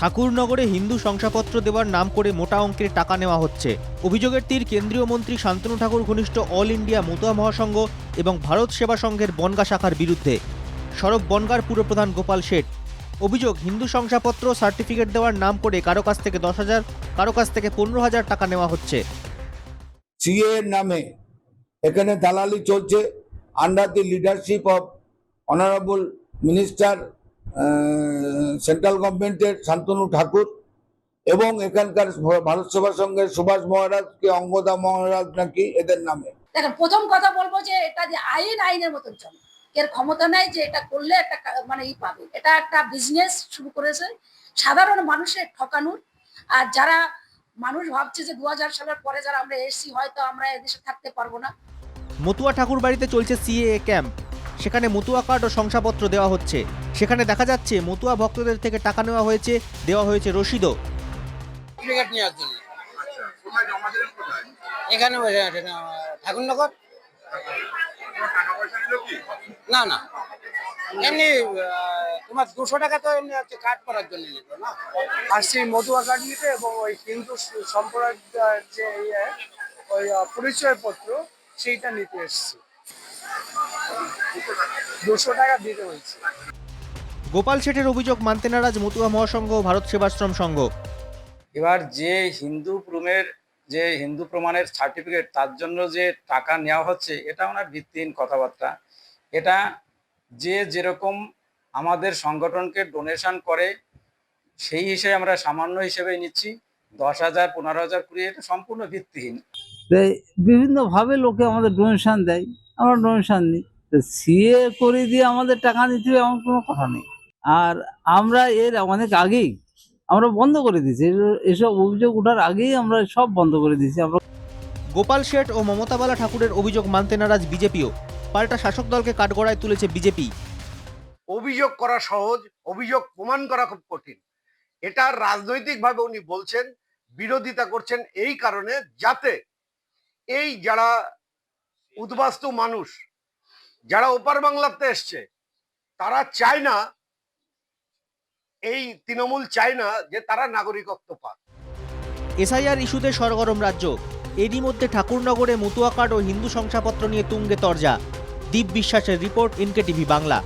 ঠাকুরনগরে হিন্দু শংসাপত্র দেওয়ার নাম করে মোটা অঙ্কের টাকা নেওয়া হচ্ছে। অভিযোগের তীর কেন্দ্রীয় মন্ত্রী শান্তনু ঠাকুর ঘনিষ্ঠ অল ইন্ডিয়া মতুয়া মহাসংঘ এবং ভারত সেবা সংঘের বনগা শাখার বিরুদ্ধে। সরব বনগার পুরপ্রধান গোপাল শেঠ। অভিযোগ, হিন্দু শংসাপত্র সার্টিফিকেট দেওয়ার নাম করে কারও কাছ থেকে দশ হাজার, কারও কাছ থেকে পনেরো হাজার টাকা নেওয়া হচ্ছে। সিএ এর নামে এখানে দালালি চলছে। Under the leadership of honourable minister central গভর্নমেন্টের শান্তনু ঠাকুর এবং এখানকার ভারত সেবা সংঘের সুভাষ মহারাজ কি অঙ্গদা মহারাজ নাকি এদের নামে। দেখেন প্রথম কথা বলব যে এটা যে আইন আইনের মতন চলে। এর ক্ষমতা নাই যে এটা করলে একটা মানে ই পাবে। এটা একটা বিজনেস শুরু করেছে সাধারণ মানুষের ঠকানোর। আর যারা মানুষ ভাবছে যে দু হাজার সালের পরে যারা আমরা এসছি হয়তো আমরা এদেশে থাকতে পারব না। মতুয়া ঠাকুর বাড়িতে চলছে সিএএ ক্যাম্প সেখানে মতুয়া কার্ড ও শংসাপত্র দেওয়া হচ্ছে। সেখানে দেখা যাচ্ছে মতুয়া ভক্তদের থেকে টাকা নেওয়া হয়েছে দেওয়া হয়েছে রসিদও। সার্টিফিকেট নেওয়ার জন্য। এখানে ঠাকুরনগর? না না। এমনি তোমার দুশো টাকা তো এমনি হচ্ছে কাট করার জন্য নিল না? আসছি মধুয়া কার্ড নিতে এবং ওই হিন্দু সম্প্রদায়ের যে ইয়ে ওই পরিচয় পত্র সেইটা নিতে এসেছি। দুশো টাকা দিতে হয়েছে গোপাল শেঠের অভিযোগ মানতে নারাজ মতুয়া মহাসংঘ ও ভারত সেবাশ্রম সংঘ। এবার যে হিন্দু প্রমের যে হিন্দু প্রমাণের সার্টিফিকেট তার জন্য যে টাকা নেওয়া হচ্ছে এটা ওনার ভিত্তিহীন কথাবার্তা। এটা যে যেরকম আমাদের সংগঠনকে ডোনেশন করে সেই হিসেবে আমরা সামান্য হিসেবে নিচ্ছি। দশ হাজার পনেরো হাজার কুড়ি এটা সম্পূর্ণ ভিত্তিহীন। বিভিন্ন ভাবে লোকে আমাদের ডোনেশন দেয় আমরা ডোনেশন নিই। সিএ করে দিয়ে আমাদের টাকা নিতে হবে এমন কোনো কথা নেই। আর আমরা এর অনেক আগেই আমরা বন্ধ করে দিয়েছি। এসব- এসব অভিযোগ ওঠার আগেই আমরা সব বন্ধ করে দিয়েছি। আমরা গোপাল শেঠ ও মমতাবালা ঠাকুরের অভিযোগ মানতে নারাজ বিজেপিও। পাল্টা শাসক দলকে কাঠগড়ায় তুলেছে বিজেপি। অভিযোগ করা সহজ অভিযোগ প্রমাণ করা খুব কঠিন। এটা রাজনৈতিকভাবে উনি বলছেন বিরোধিতা করছেন এই কারণে যাতে এই যারা উদ্বাস্তু মানুষ যারা ওপার বাংলাতে এসছে, তারা চায় না, এই তৃণমূল চায় না যে তারা নাগরিকত্ব পাক। এসআইআর ইস্যুতে সরগরম রাজ্য। এরই মধ্যে ঠাকুরনগরে মতুয়া কার্ড ও হিন্দু শংসাপত্র নিয়ে তুঙ্গে তরজা। দীপ বিশ্বাসের রিপোর্ট ইনকে টিভি বাংলা।